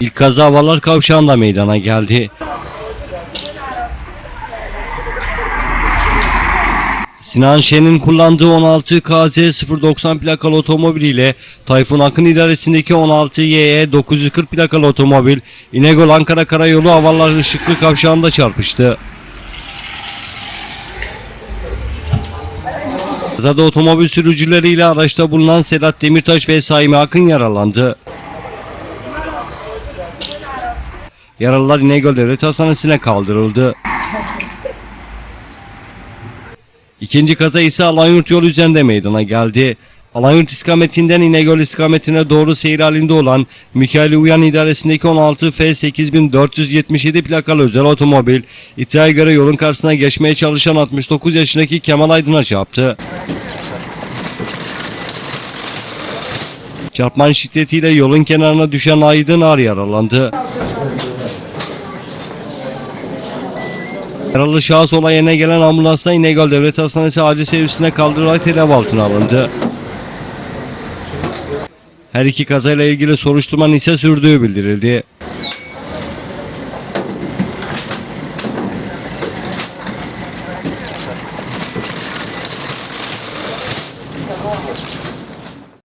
İlk kaza Havalar Kavşağı'nda meydana geldi. Sinan Şen'in kullandığı 16 KZ 090 plakalı otomobiliyle Tayfun Akın idaresindeki 16 YE 940 plakalı otomobil İnegöl Ankara Karayolu Havalar Işıklı Kavşağı'nda çarpıştı. Kazada otomobil sürücüleriyle araçta bulunan Sedat Demirtaş ve Saimi Akın yaralandı. Yaralılar İnegöl Devlet Hastanesi'ne kaldırıldı. İkinci kaza ise Alanyurt yolu üzerinde meydana geldi. Alanyurt istikametinden İnegöl istikametine doğru seyir halinde olan Mikail Uyan idaresindeki 16 F 8477 plakalı özel otomobil iddiaya göre yolun karşısına geçmeye çalışan 69 yaşındaki Kemal Aydın'a çarptı. Çarpmanın şiddetiyle yolun kenarına düşen Aydın Ağır yaralandı. Yaralı şahıs olayına gelen ambulansla İnegöl Devlet Hastanesi acil servisine kaldırılarak tedavi altına alındı. Her iki kazayla ilgili soruşturmanın ise sürdüğü bildirildi.